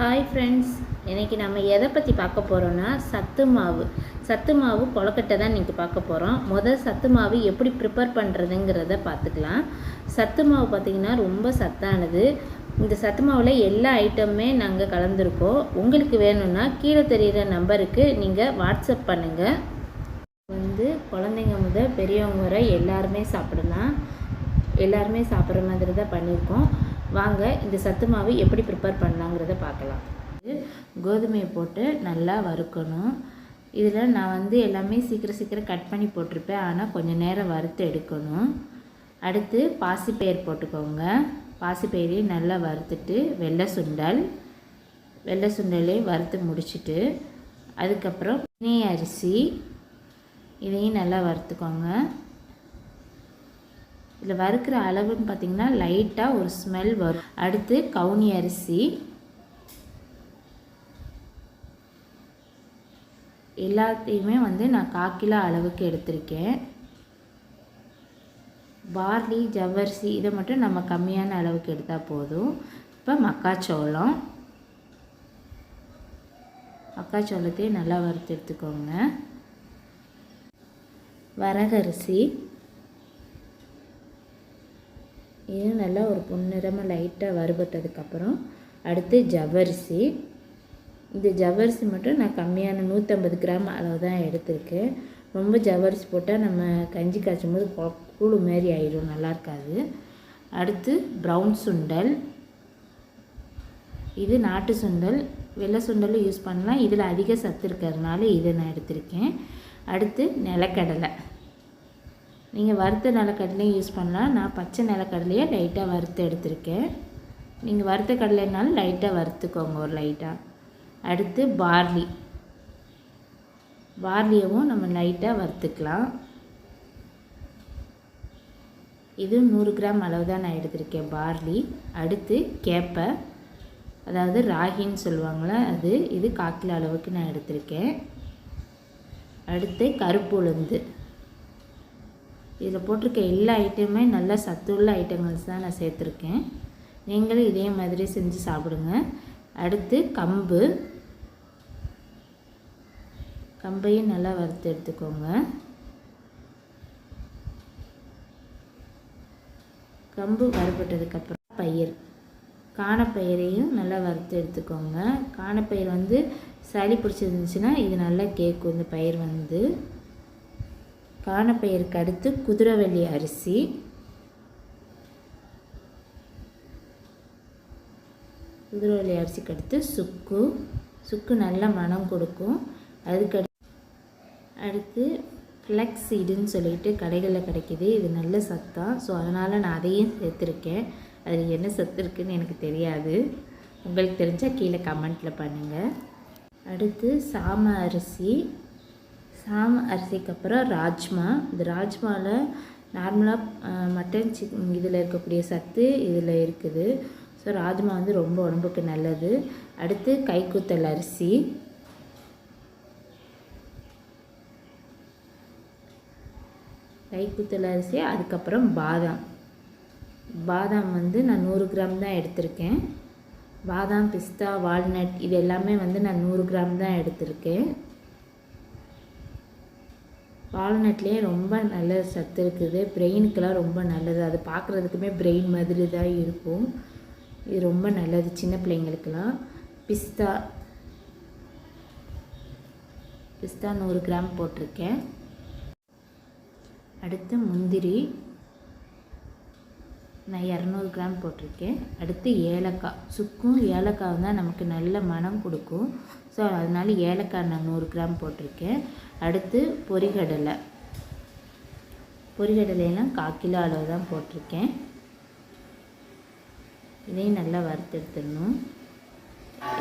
Hi friends இன்றைக்கி நம்ம எதை பற்றி பார்க்க போகிறோன்னா சத்து மாவு. சத்து மாவு கொலக்கட்டை தான் இன்றைக்கி பார்க்க போகிறோம் முதல் சத்து மாவு எப்படி ப்ரிப்பேர் பண்ணுறதுங்கிறத பார்த்துக்கலாம். சத்து மாவு பார்த்திங்கன்னா ரொம்ப சத்தானது. இந்த சத்து மாவில் எல்லா ஐட்டமுமே நாங்கள் கலந்துருக்கோம். உங்களுக்கு வேணும்னா கீழே தெரிகிற நம்பருக்கு நீங்கள் வாட்ஸ்அப் பண்ணுங்கள் வந்து குழந்தைங்க முதல் பெரியவங்க வரை எல்லாருமே சாப்பிடலாம். எல்லாருமே சாப்பிட்ற மாதிரி தான் பண்ணியிருக்கோம். வாங்க இந்த சத்து மாவு எப்படி ப்ரிப்பேர் பண்ணலாங்கிறத பார்க்கலாம். கோதுமையை போட்டு நல்லா வறுக்கணும். இதில் நான் வந்து எல்லாமே சீக்கிரம் சீக்கிரம் கட் பண்ணி போட்டிருப்பேன். ஆனால் கொஞ்சம் நேரம் வறுத்து எடுக்கணும். அடுத்து பாசிப்பயிர் போட்டுக்கோங்க. பாசிப்பயிரையும் நல்லா வறுத்துட்டு வெள்ளை சுண்டல் வெள்ளை சுண்டலையும் வறுத்து முடிச்சுட்டு அதுக்கப்புறம் நெய் அரிசி இதையும் நல்லா வறுத்துக்கோங்க. இதில் வறுக்கிற அளவுன்னு பார்த்திங்கன்னா லைட்டாக ஒரு ஸ்மெல் வரும். அடுத்து கவுனி அரிசி. எல்லாத்தையுமே வந்து நான் காக்கிலோ அளவுக்கு எடுத்திருக்கேன். பார்லி ஜவ்வரிசி இதை மட்டும் நம்ம கம்மியான அளவுக்கு எடுத்தால் போதும். இப்போ மக்காச்சோளம். மக்காச்சோளத்தையும் நல்லா வறுத்து எடுத்துக்கோங்க. வரகரிசி. இது நல்லா ஒரு பொன்னிறமாக லைட்டாக வறுபட்டதுக்கப்புறம் அடுத்து ஜவ்வரிசி. இந்த ஜவ்வரிசி மட்டும் நான் கம்மியான நூற்றம்பது கிராம் அளவு தான் எடுத்திருக்கேன் ரொம்ப ஜவ்வரிசி போட்டால் நம்ம கஞ்சி காய்ச்சும் போது கூழு மாரி ஆயிடும் நல்லா இருக்காது. அடுத்து ப்ரௌன் சுண்டல். இது நாட்டு சுண்டல். வெள்ளை சுண்டலும் யூஸ் பண்ணலாம். இதில் அதிக சத்து இருக்கிறதுனால இதை நான் எடுத்திருக்கேன். அடுத்து நிலக்கடலை. நீங்கள் வறுத்த நிலக்கடலையும் யூஸ் பண்ணலாம். நான் பச்சை நிலக்கடலையே லைட்டாக வறுத்து எடுத்திருக்கேன். நீங்கள் வறுத்த கடலைனாலும் லைட்டாக வறுத்துக்கோங்க ஒரு லைட்டாக அடுத்து பார்லி பார்லியவும் நம்ம லைட்டாக வறுத்துக்கலாம். இது நூறு கிராம் அளவு தான் நான் எடுத்திருக்கேன் பார்லி அடுத்து கேப்பை அதாவது ராகின்னு சொல்லுவாங்களே அது இது காக்கில அளவுக்கு நான் எடுத்திருக்கேன். அடுத்து கருப்பு உளுந்து இதில் போட்டிருக்க எல்லா ஐட்டமுமே நல்ல சத்துள்ள ஐட்டங்கள்ஸ் தான் நான் சேர்த்துருக்கேன். நீங்களும் இதே மாதிரி செஞ்சு சாப்பிடுங்க. அடுத்து கம்பு. கம்பையும் நல்லா வறுத்து எடுத்துக்கோங்க. கம்பு வறுபட்டதுக்கப்புறம் பயிர். காணப்பயிரையும் நல்லா வறுத்து எடுத்துக்கோங்க. காணப்பயிர் வந்து சளி பிடிச்சிருந்துச்சுன்னா இது நல்லா கேட்கும். இந்த பயிர் வந்து காணப்பயிருக்கு அடுத்து குதிரவள்ளி அரிசி. குதிரவள்ளி அரிசிக்கு அடுத்து சுக்கு. சுக்கு நல்ல மனம் கொடுக்கும். அதுக்கு அடுத்து ஃப்ளக்ஸ் சீடுன்னு சொல்லிட்டு கடைகளில் கிடைக்கிது. இது நல்ல சத்தான் ஸோ அதனால் நான் அதையும் சேர்த்துருக்கேன். அதில் என்ன சத்து இருக்குதுன்னு எனக்கு தெரியாது. உங்களுக்கு தெரிஞ்சால் கீழே கமெண்ட்டில் பண்ணுங்கள் அடுத்து சாம அரிசி. சாம அரிசிக்கு அப்புறம் ராஜ்மா. இந்த ராஜ்மாவில் நார்மலாக மட்டன் சிக் இதில் இருக்கக்கூடிய சத்து இதில் இருக்குது. ஸோ ராஜ்மா வந்து ரொம்ப உடம்புக்கு நல்லது. அடுத்து கைக்குத்தல் அரிசி. கைக்குத்தல் அரிசி அதுக்கப்புறம் பாதாம். பாதாம் வந்து நான் நூறு கிராம் தான் எடுத்திருக்கேன். பாதாம் பிஸ்தா வால்நட் இது எல்லாமே வந்து நான் நூறு கிராம் தான் எடுத்திருக்கேன். வால்நட்லேயே ரொம்ப நல்ல சத்து இருக்குது. பிரெயினுக்கெல்லாம் ரொம்ப நல்லது. அது பார்க்குறதுக்குமே பிரெயின் மாதிரி தான் இருக்கும். இது ரொம்ப நல்லது சின்ன பிள்ளைங்களுக்கெல்லாம். பிஸ்தா பிஸ்தா நூறு கிராம் போட்டிருக்கேன். அடுத்து முந்திரி. நான் இரநூறு கிராம் போட்டிருக்கேன். அடுத்து ஏலக்காய். சுக்கும் ஏலக்காய் தான் நமக்கு நல்ல மனம் கொடுக்கும். ஸோ அதனால் ஏலக்காய் நான் நூறு கிராம் போட்டிருக்கேன். அடுத்து பொரிகடலை. பொரிகடலையெல்லாம் கால் கிலோ அளவு தான் போட்டிருக்கேன். இதையும் நல்லா வறுத்து எடுத்துடணும்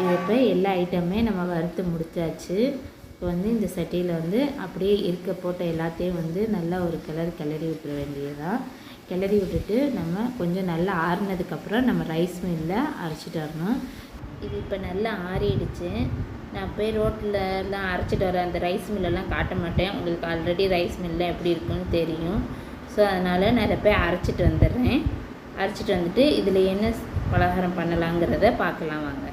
இது இப்போ எல்லா ஐட்டமே நம்ம வறுத்து முடிச்சாச்சு. இப்போ வந்து இந்த சட்டியில் வந்து அப்படியே இருக்க போட்ட எல்லாத்தையும் வந்து நல்லா ஒரு கிளறி கிளறி விட்டுற வேண்டியதான் கிளறி விட்டுட்டு நம்ம கொஞ்சம் நல்லா ஆறுனதுக்கப்புறம் நம்ம ரைஸ் மில்லில் அரைச்சிட்டு வரணும். இது இப்போ நல்லா ஆறிடுச்சு. நான் போய் ரோட்டிலலாம் அரைச்சிட்டு வர அந்த ரைஸ் மில்லெல்லாம் காட்ட மாட்டேன். உங்களுக்கு ஆல்ரெடி ரைஸ் மில்லில் எப்படி இருக்குன்னு தெரியும். ஸோ அதனால் நான் இதை போய் அரைச்சிட்டு வந்துடுறேன். அரைச்சிட்டு வந்துட்டு இதில் என்ன பலகாரம் பண்ணலாங்கிறத பார்க்கலாம் வாங்க.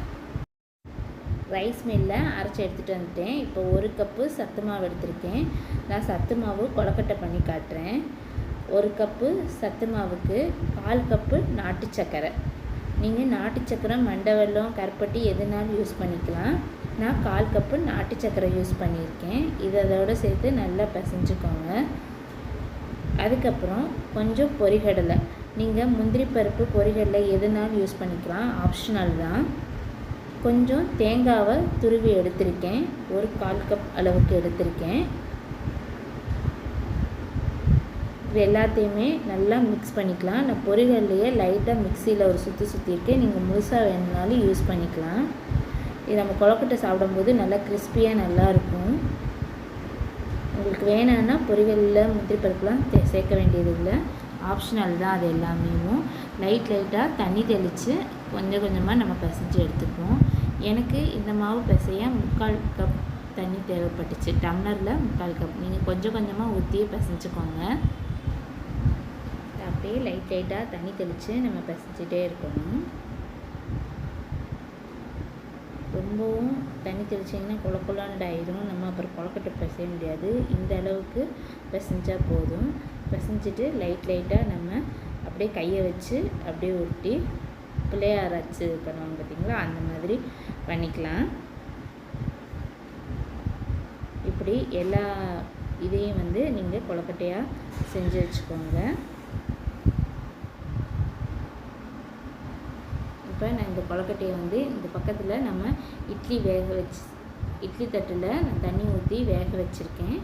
ரைஸ் மில்லில் அரைச்சி எடுத்துகிட்டு வந்துட்டேன். இப்போ ஒரு கப்பு சத்து மாவு எடுத்திருக்கேன். நான் சத்து மாவு கொழக்கட்டை பண்ணி காட்டுறேன். ஒரு கப்பு சத்து மாவுக்கு கால் கப்பு நாட்டு சக்கரை. நீங்கள் நாட்டு சக்கரை மண்டை வெல்லம் கருப்பட்டி எதுனாலும் யூஸ் பண்ணிக்கலாம். நான் கால் கப்பு நாட்டு சக்கரை யூஸ் பண்ணியிருக்கேன். இதை அதோடு சேர்த்து நல்லா பிசைஞ்சுக்கோங்க. அதுக்கப்புறம் கொஞ்சம் பொரிகடலை. நீங்கள் முந்திரி பருப்பு பொரிகடலை எதுனாலும் யூஸ் பண்ணிக்கலாம். ஆப்ஷனல் தான். கொஞ்சம் தேங்காவை துருவி எடுத்திருக்கேன். ஒரு கால் கப் அளவுக்கு எடுத்திருக்கேன். இது எல்லாத்தையுமே நல்லா மிக்ஸ் பண்ணிக்கலாம். நான் பொரிகடலையே லைட்டாக மிக்சியில் ஒரு சுற்றி சுற்றிருக்கேன் நீங்கள் முழுசாக வேணுனாலும் யூஸ் பண்ணிக்கலாம். இது நம்ம கொழக்கட்டை சாப்பிடும்போது நல்லா கிறிஸ்பியாக நல்லாயிருக்கும் உங்களுக்கு வேணும்னா பொரிகளில் முந்திரி பருப்புலாம் சேர்க்க வேண்டியது இல்லை. ஆப்ஷனல் தான் அது எல்லாமே. லைட் லைட்டாக தண்ணி தெளித்து கொஞ்சம் கொஞ்சமாக நம்ம பிசைஞ்சு எடுத்துப்போம் எனக்கு இந்த மாவு பிசைய முக்கால் கப் தண்ணி தேவைப்பட்டுச்சு. டம்ளரில் முக்கால் கப் நீங்கள் கொஞ்சம் கொஞ்சமாக ஊற்றியே பிசைஞ்சுக்கோங்க. அப்படியே லைட் லைட்டாக தண்ணி தெளித்து நம்ம பசிச்சுட்டே இருக்கணும். ரொம்பவும் தண்ணி தெளிச்சிங்கன்னா குழ குழாண்டு ஆயிடும் நம்ம அப்புறம் குளக்கட்டை பிசைய முடியாது. இந்த அளவுக்கு பிசைஞ்சால் போதும். பிசைஞ்சிட்டு லைட் லைட்டாக நம்ம அப்படியே கையை வச்சு அப்படியே ஒட்டி பிள்ளையார் அச்சு பண்ணுவாங்க பார்த்திங்களா? அந்த மாதிரி பண்ணிக்கலாம். இப்படி எல்லா இதையும் வந்து நீங்கள் கொலக்கட்டையாக செஞ்சு வச்சுக்கோங்க. இப்போ நான் இந்த கொழக்கட்டையை வந்து இந்த பக்கத்தில் நம்ம இட்லி வேக வச்சு இட்லி தட்டில் நான் தண்ணி ஊற்றி வேக வச்சுருக்கேன்.